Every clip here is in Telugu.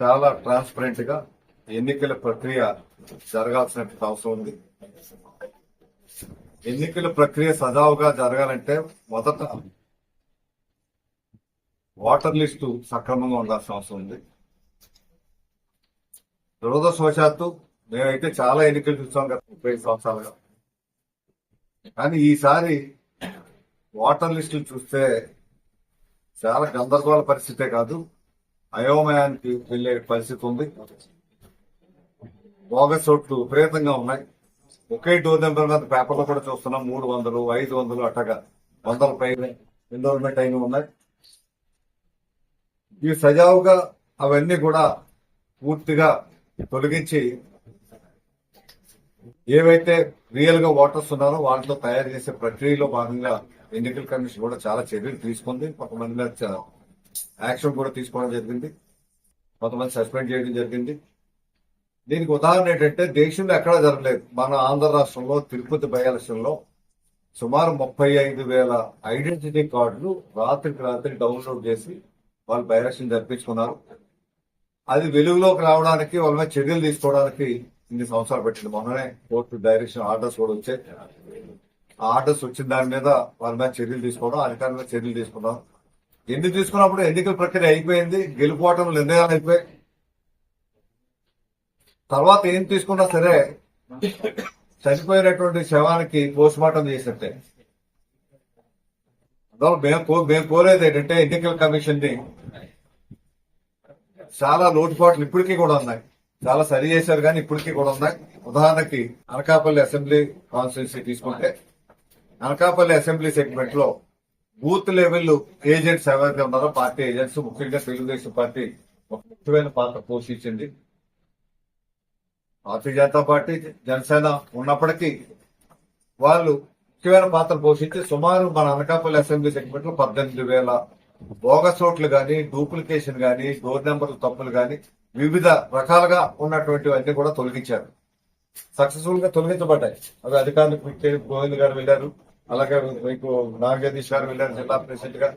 చాలా ట్రాన్స్పరెంట్గా ఎన్నికల ప్రక్రియ జరగాల్సిన అవసరం ఉంది. ఎన్నికల ప్రక్రియ సజావుగా జరగాలంటే మొదట ఓటర్ లిస్టు సక్రమంగా ఉండాల్సిన అవసరం ఉంది. దురదృష్టవశాత్తు మేమైతే చాలా ఎన్నికలు చూసాం కదా ముప్పై సంవత్సరాలుగా. కానీ ఈసారి ఓటర్ లిస్టులు చూస్తే చాలా గందరగోళ పరిస్థితే కాదు. అయోమయానికి వెళ్ళే పరిస్థితి ఉంది. బోగస్ ఓట్లు విపరీతంగా ఉన్నాయి. ఒకే డోర్ నెంబర్ మీద పేపర్లో కూడా చూస్తున్నాం. మూడు వందలు ఐదు వందలు అట్టగా వందల పైన ఎన్రోల్మెంట్ అయిన ఉన్నాయి. ఇవి సజావుగా అవన్నీ కూడా పూర్తిగా తొలగించి ఏవైతే రియల్గా ఓటర్స్ ఉన్నారో వాటిలో తయారు చేసే ప్రక్రియలో భాగంగా ఎన్నికల కమిషన్ కూడా చాలా చర్యలు తీసుకుంది. కొంతమంది మీద యాక్షన్ కూడా తీసుకోవడం జరిగింది. కొంతమంది సస్పెండ్ చేయడం జరిగింది. దీనికి ఉదాహరణ ఏంటంటే దేశంలో ఎక్కడా జరగలేదు. మన ఆంధ్ర రాష్ట్రంలో తిరుపతి బై లో సుమారు ముప్పై ఐదు వేల ఐడెంటిటీ కార్డులు రాత్రికి రాత్రి డౌన్లోడ్ చేసి వాళ్ళు బై ఎలక్షన్ జరిపించుకున్నారు. అది వెలుగులోకి రావడానికి వాళ్ళ మీద చర్యలు తీసుకోవడానికి ఇన్ని సంవత్సరాలు పెట్టింది మొన్ననే. కోర్టు డైరెక్షన్ ఆర్డర్స్ కూడా వచ్చాయి. ఆ ఆర్డర్స్ వచ్చిన దాని మీద వాళ్ళ మీద చర్యలు తీసుకోవడం అధికారుల మీద చర్యలు తీసుకున్నాం ఎన్ని తీసుకున్నప్పుడు ఎన్నికల ప్రక్రియ అయిపోయింది గెలుపోవటం నిర్ణయాలు అయిపోయాయి. తర్వాత ఏం తీసుకున్నా సరే చనిపోయినటువంటి శవానికి పోస్ట్ మార్టం చేసినట్టే మేము మేము కోరేది ఏంటంటే ఎన్నికల కమిషన్ని చాలా లోటుపాట్లు ఇప్పటికీ కూడా ఉన్నాయి. చాలా సరి చేశారు కానీ ఇప్పటికీ కూడా ఉన్నాయి ఉదాహరణకి అనకాపల్లి అసెంబ్లీ కాన్స్టిట్యున్సీ తీసుకుంటే అనకాపల్లి అసెంబ్లీ సెగ్మెంట్లో బూత్ లెవెల్ ఏజెంట్స్ ఎవరైతే ఉన్నారో పార్టీ ఏజెంట్స్ ముఖ్యంగా తెలుగుదేశం పార్టీ ఒక ముఖ్యమైన పాత్ర పోషించింది. భారతీయ జనతా పార్టీ జనసేన ఉన్నప్పటికీ వాళ్ళు ముఖ్యమైన పాత్ర పోషించి సుమారు మన అనకాపల్లి అసెంబ్లీ సెగ్మెంట్లో పద్దెనిమిది వేల బోగస్ ఓట్లు కానీ డూప్లికేషన్ కానీ డోర్ నెంబర్ల తప్పులు కానీ వివిధ రకాలుగా ఉన్నటువంటివన్నీ కూడా తొలగించారు. సక్సెస్ఫుల్గా తొలగించబడ్డాయి అవి అధికారులకు గోవింద్ గారు వెళ్ళారు అలాగే మీకు నాగజగదీష్ గారు వెళ్ళారు జిల్లా ప్రెసిడెంట్గా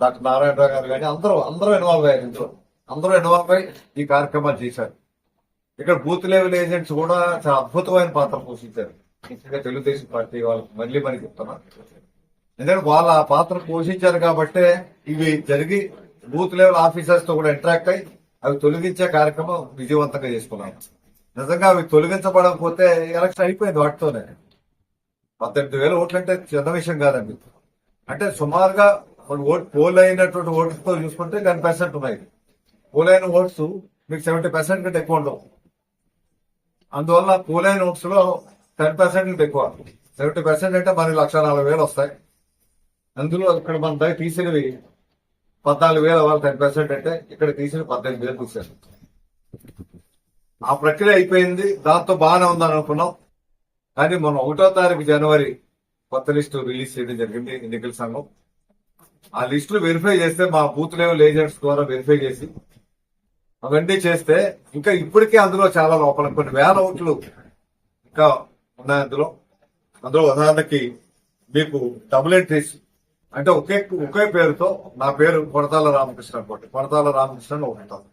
డాక్టర్ నారాయణరావు గారు కానీ అందరూ అందరూ ఇన్వాల్వ్ అయ్యారు ఇందులో. అందరూ ఇన్వాల్వ్ అయ్యి ఈ కార్యక్రమాలు చేశారు. ఇక్కడ బూత్ లెవెల్ ఏజెంట్స్ కూడా చాలా అద్భుతమైన పాత్ర పోషించారు. ముఖ్యంగా తెలుగుదేశం పార్టీ వాళ్ళకి మళ్ళీ మనకి చెప్తున్నారు ఎందుకంటే వాళ్ళ పాత్ర పోషించారు కాబట్టే ఇవి జరిగి బూత్ లెవెల్ ఆఫీసర్స్తో కూడా ఇంటరాక్ట్ అయ్యి అవి తొలగించే కార్యక్రమం విజయవంతంగా చేసుకున్నాం. నిజంగా అవి తొలగించబడకపోతే ఎలక్షన్ అయిపోయింది వాటితోనే. పద్దెనిమిది వేల ఓట్లు అంటే చిన్న విషయం కాదండి. అంటే సుమారుగా ఓట్ పోల్ అయినటువంటి ఓట్లతో చూసుకుంటే టెన్ పర్సెంట్ ఉన్నాయి. పోల్ అయిన ఓట్స్ మీకు సెవెంటీ పర్సెంట్ కంటే ఎక్కువ ఉండవు. అందువల్ల పోల్ అయిన ఓట్స్లో టెన్ పర్సెంట్ కంటే ఎక్కువ. సెవెంటీ పర్సెంట్ అంటే మనకి లక్ష నలభై వేలు వస్తాయి. అందులో ఇక్కడ మన దగ్గర తీసినవి పద్నాలుగు వేల వాళ్ళు టెన్ పర్సెంట్ అంటే ఇక్కడ తీసిన పద్దెనిమిది వేలు తీశారు ఆ ప్రక్రియ అయిపోయింది. దాంతో బాగానే ఉందని అనుకున్నాం. కానీ మనం ఒకటో తారీఖు జనవరి కొత్త లిస్టు రిలీజ్ చేయడం జరిగింది ఎన్నికల సంఘం. ఆ లిస్టులు వెరిఫై చేస్తే మా బూత్ లెవెల్ ఏజెంట్స్ ద్వారా వెరిఫై చేసి అవన్నీ చేస్తే ఇంకా ఇప్పటికే అందులో చాలా లోపల కొన్ని వేల ఓట్లు ఇంకా ఉన్నాయి అందులో అందులో ఉదాహరణకి మీకు డబుల్ ఎంట్రీస్ అంటే ఒకే ఒకే పేరుతో నా పేరు కొడతాల రామకృష్ణ అనుకోండి. కొడతాల రామకృష్ణ అని ఒకటి ఉంటుంది.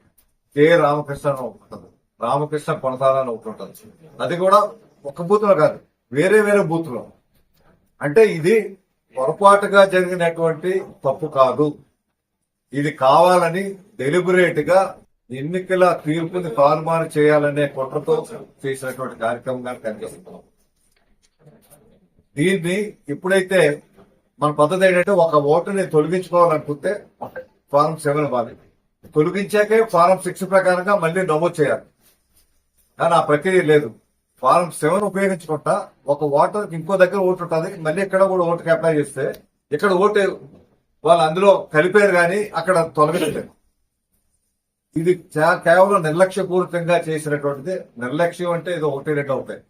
కే. రామకృష్ణ అని ఒకటి ఉంటుంది. రామకృష్ణ కొడతాల అని ఒకటి ఉంటుంది. అది కూడా ఒక బూత్లో కాదు. వేరే వేరే బూత్లో. అంటే ఇది పొరపాటుగా జరిగినటువంటి తప్పు కాదు. ఇది కావాలని డెలిబరేట్గా ఎన్నికల తీర్పుని తారుమారు చేయాలనే కుట్రతో చేసినటువంటి కార్యక్రమంగా కనిపిస్తున్నాం దీన్ని ఎప్పుడైతే మన పద్ధతి ఏంటంటే ఒక ఓటుని తొలగించుకోవాలనుకుంటే ఫారం సెవెన్ ఇవ్వాలి. తొలగించాకే ఫారం సిక్స్ ప్రకారంగా మళ్ళీ నమోదు చేయాలి. కానీ ఆ ప్రక్రియ లేదు. ఫారం సెవెన్ ఉపయోగించుకుంటా ఒక ఓటర్కి ఇంకో దగ్గర ఓటు ఉంటుంది. మళ్ళీ ఇక్కడ కూడా ఓటుకి అప్లై చేస్తే ఇక్కడ ఓటు వాళ్ళు అందులో కలిపారు కానీ అక్కడ తొలగించలేదు. ఇది కేవలం నిర్లక్ష్యపూరితంగా చేసినటువంటిది. నిర్లక్ష్యం అంటే ఇది ఒకటి రెండు అవుతాయి.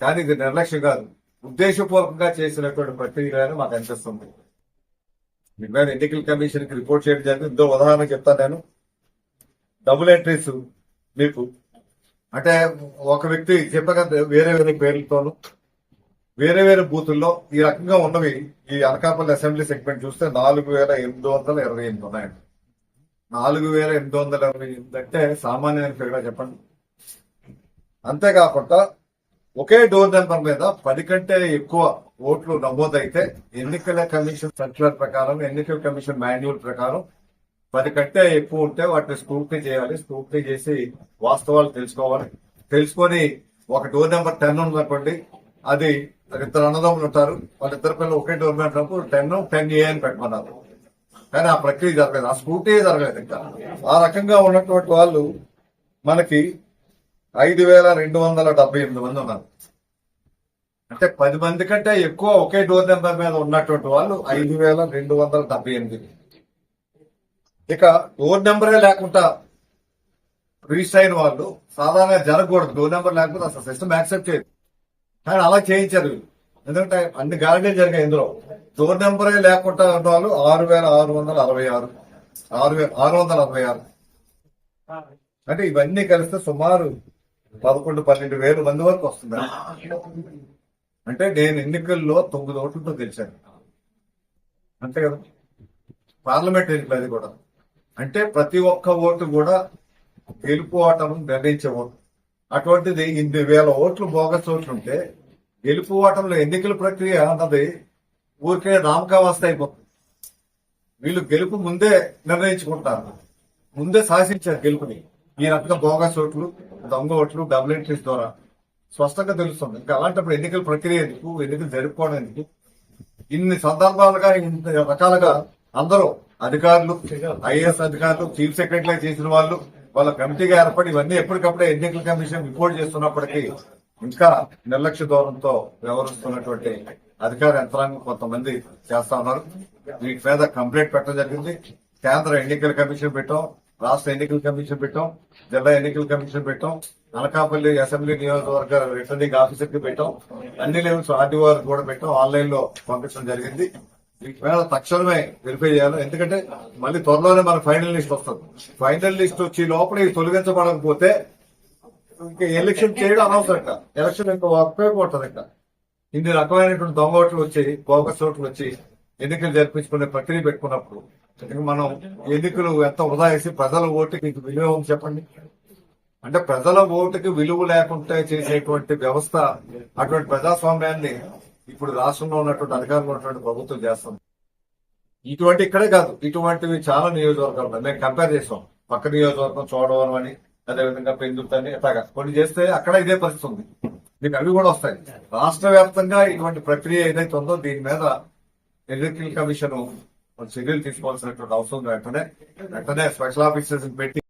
కానీ ఇది నిర్లక్ష్యం కాదు. ఉద్దేశపూర్వకంగా చేసినటువంటి ప్రక్రియలని మాకు అనిపిస్తుంది దీని మీద ఎన్నికల కమిషన్కి రిపోర్ట్ చేయడం జరిగింది. ఇందులో ఉదాహరణ చెప్తాను నేను. డబుల్ ఎంట్రీస్ మీకు అంటే ఒక వ్యక్తి చెప్పగా వేరే వేరే పేర్లతోను వేరే వేరే బూతుల్లో ఈ రకంగా ఉన్నవి ఈ అనకాపల్లి అసెంబ్లీ సెగ్మెంట్ చూస్తే నాలుగు వేల ఎనిమిది వందల ఇరవై ఎనిమిది ఉన్నాయండి నాలుగు వేల ఎనిమిది వందల ఇరవై ఎనిమిది అంటే సామాన్యమైన ఫిగర్ చెప్పండి. అంతేకాకుండా ఒకే డోర్ నెంబర్ మీద పది కంటే ఎక్కువ ఓట్లు నమోదైతే ఎన్నికల కమిషన్ సర్క్యులర్ ప్రకారం ఎన్నికల కమిషన్ మాన్యువల్ ప్రకారం పది కంటే ఎక్కువ ఉంటే వాటిని స్క్రూటినీ చేయాలి. స్క్రూటినీ చేసి వాస్తవాలు తెలుసుకోవాలి. తెలుసుకొని ఒక డోర్ నెంబర్ టెన్ ఉందనుకోండి అది ఇద్దరు అన్నదమ్ములు ఉంటారు. వాళ్ళిద్దరి పిల్లలు ఒకే door number ten ten A అని పెట్టమన్నారు కానీ ఆ ప్రక్రియ జరగలేదు. ఆ స్క్రూటీ జరగలేదు ఇంకా. ఆ రకంగా ఉన్నటువంటి వాళ్ళు మనకి ఐదు వేల రెండు వందల డెబ్బై ఎనిమిది మంది ఉన్నారు. అంటే పది మంది కంటే ఎక్కువ ఒకే డోర్ నెంబర్ మీద ఉన్నటువంటి వాళ్ళు ఐదు వేల రెండు వందల డెబ్బై ఎనిమిది. ఇక డోర్ నెంబరే లేకుండా రిజిస్టర్ అయిన వాళ్ళు సాధారణంగా జరగకూడదు. డోర్ నెంబర్ లేకపోతే అసలు సిస్టమ్ యాక్సెప్ట్ చేయదు కానీ అలా చేయించారు. ఎందుకంటే అన్ని గాలిడీలు జరిగాయి ఇందులో. డోర్ నెంబరే లేకుండా ఉన్న వాళ్ళు ఆరు వేల ఆరు వందల అరవై ఆరు ఆరు వేల ఆరు వందల అరవై ఆరు. అంటే ఇవన్నీ కలిస్తే సుమారు పదకొండు పన్నెండు వేల మంది వరకు వస్తుంది. అంటే నేను ఎన్నికల్లో తొమ్మిది ఓట్లతో గెలిచాను. అంతే కదా? పార్లమెంట్ ఎన్నికలు అది కూడా. అంటే ప్రతి ఒక్క ఓటు కూడా గెలుపు ఓటం నిర్ణయించే ఓటు. అటువంటిది ఇన్ని వేల ఓట్లు బోగస్ ఓట్లు ఉంటే గెలుపు ఓటంలో ఎన్నికల ప్రక్రియ అన్నది ఊరికే నామకావస్థ అయిపోతుంది. వీళ్ళు గెలుపు ముందే నిర్ణయించుకుంటారు. ముందే శాసించారు గెలుపుని. ఈ రకంగా బోగస్ ఓట్లు దొంగ ఓట్లు డబుల్ ఎంట్రీస్ ద్వారా స్పష్టంగా తెలుస్తుంది. ఇంకా అలాంటప్పుడు ఎన్నికల ప్రక్రియ ఎందుకు ఎన్నికలు జరుపుకోవడం ఎందుకు? ఇన్ని సందర్భాలుగా ఇన్ని రకాలుగా అందరూ అధికారులు ఐఏఎస్ అధికారులు చీఫ్ సెక్రటరీ చేసిన వాళ్ళు వాళ్ళ కమిటీగా ఏర్పడి ఇవన్నీ ఎప్పటికప్పుడే ఎన్నికల కమిషన్ రిపోర్ట్ చేస్తున్నప్పటికీ ఇంకా నిర్లక్ష్య ధోరణితో వ్యవహరిస్తున్నటువంటి అధికార యంత్రాంగం కొంతమంది చేస్తా ఉన్నారు. వీటి మీద కంప్లైంట్ పెట్టడం జరిగింది. కేంద్ర ఎన్నికల కమిషన్ పెట్టాం. రాష్ట్ర ఎన్నికల కమిషన్ పెట్టాం జిల్లా ఎన్నికల కమిషన్ పెట్టాం అనకాపల్లి అసెంబ్లీ నియోజకవర్గ రిటర్నింగ్ ఆఫీసర్కి పెట్టాం. అన్ని లెవెల్స్ ఆర్డీఓ కూడా పెట్టాం ఆన్లైన్లో పంపించడం జరిగింది. వీటి తక్షణమే వెరిఫై చేయాలి ఎందుకంటే మళ్ళీ త్వరలోనే మన ఫైనల్ లిస్ట్ వస్తుంది. ఫైనల్ లిస్ట్ వచ్చి లోపల ఇది తొలగించబడకపోతే ఇంకా ఎలక్షన్ చేయడం అనవసరం ఎలక్షన్ ఇంకా ఉపయోగపడుతుంది ఇంకా ఇన్ని రకమైనటువంటి దొంగ ఓట్లు వచ్చి బోగస్ ఓట్లు వచ్చి ఎన్నికలు జరిపించుకునే ప్రక్రియ పెట్టుకున్నప్పుడు మనం ఎన్నికలు ఎంత వృధా చేసి ప్రజల ఓటుకి ఇంక విలువ చెప్పండి? అంటే ప్రజల ఓటుకి విలువ లేకుండా చేసేటువంటి వ్యవస్థ అటువంటి ప్రజాస్వామ్యాన్ని ఇప్పుడు రాష్ట్రంలో ఉన్నటువంటి అధికారంలో ఉన్నటువంటి ప్రభుత్వం చేస్తుంది. ఇటువంటి ఇక్కడే కాదు ఇటువంటివి చాలా నియోజకవర్గాలు. ఉన్నాయి. మేము కంపేర్ చేసాం పక్క నియోజకవర్గం చూడవరం అని అదేవిధంగా పెందుర్తి ఇట్లాగా. కొన్ని చేస్తే అక్కడ ఇదే పరిస్థితి ఉంది. మీకు అవి కూడా వస్తాయి. రాష్ట్ర వ్యాప్తంగా ఇటువంటి ప్రక్రియ ఏదైతే ఉందో దీని మీద ఎన్నికల కమిషన్ చర్యలు తీసుకోవాల్సినటువంటి అవసరం వెంటనే వెంటనే స్పెషల్ ఆఫీసర్స్ పెట్టి